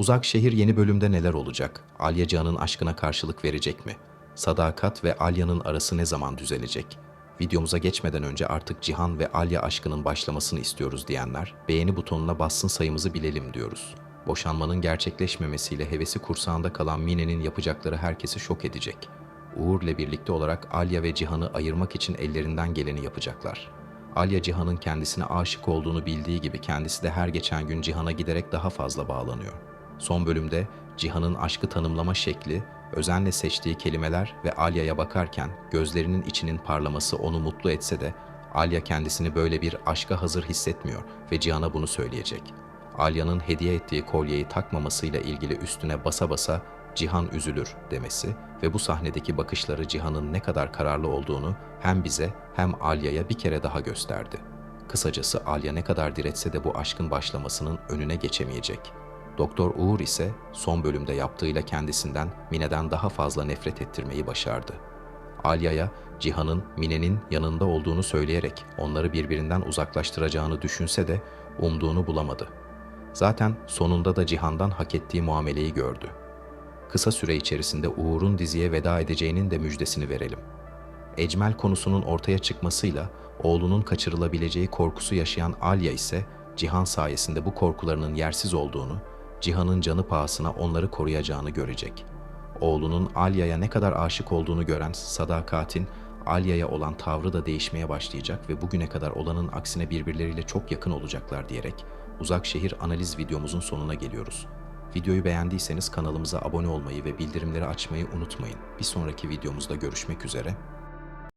Uzak şehir yeni bölümde neler olacak? Alya Cihan'ın aşkına karşılık verecek mi? Sadakat ve Alya'nın arası ne zaman düzelecek? Videomuza geçmeden önce artık Cihan ve Alya aşkının başlamasını istiyoruz diyenler, beğeni butonuna bassın sayımızı bilelim diyoruz. Boşanmanın gerçekleşmemesiyle hevesi kursağında kalan Mine'nin yapacakları herkesi şok edecek. Uğur'la birlikte olarak Alya ve Cihan'ı ayırmak için ellerinden geleni yapacaklar. Alya Cihan'ın kendisine aşık olduğunu bildiği gibi kendisi de her geçen gün Cihan'a giderek daha fazla bağlanıyor. Son bölümde Cihan'ın aşkı tanımlama şekli, özenle seçtiği kelimeler ve Alya'ya bakarken gözlerinin içinin parlaması onu mutlu etse de Alya kendisini böyle bir aşka hazır hissetmiyor ve Cihan'a bunu söyleyecek. Alya'nın hediye ettiği kolyeyi takmamasıyla ilgili üstüne basa basa Cihan üzülür demesi ve bu sahnedeki bakışları Cihan'ın ne kadar kararlı olduğunu hem bize hem Alya'ya bir kere daha gösterdi. Kısacası Alya ne kadar diretse de bu aşkın başlamasının önüne geçemeyecek. Doktor Uğur ise son bölümde yaptığıyla kendisinden Mine'den daha fazla nefret ettirmeyi başardı. Alya'ya Cihan'ın Mine'nin yanında olduğunu söyleyerek onları birbirinden uzaklaştıracağını düşünse de umduğunu bulamadı. Zaten sonunda da Cihan'dan hak ettiği muameleyi gördü. Kısa süre içerisinde Uğur'un diziye veda edeceğinin de müjdesini verelim. Ecmel konusunun ortaya çıkmasıyla oğlunun kaçırılabileceği korkusu yaşayan Alya ise Cihan sayesinde bu korkularının yersiz olduğunu, Cihan'ın canı pahasına onları koruyacağını görecek. Oğlunun Alya'ya ne kadar aşık olduğunu gören Sadakat'in Alya'ya olan tavrı da değişmeye başlayacak ve bugüne kadar olanın aksine birbirleriyle çok yakın olacaklar diyerek Uzak Şehir analiz videomuzun sonuna geliyoruz. Videoyu beğendiyseniz kanalımıza abone olmayı ve bildirimleri açmayı unutmayın. Bir sonraki videomuzda görüşmek üzere.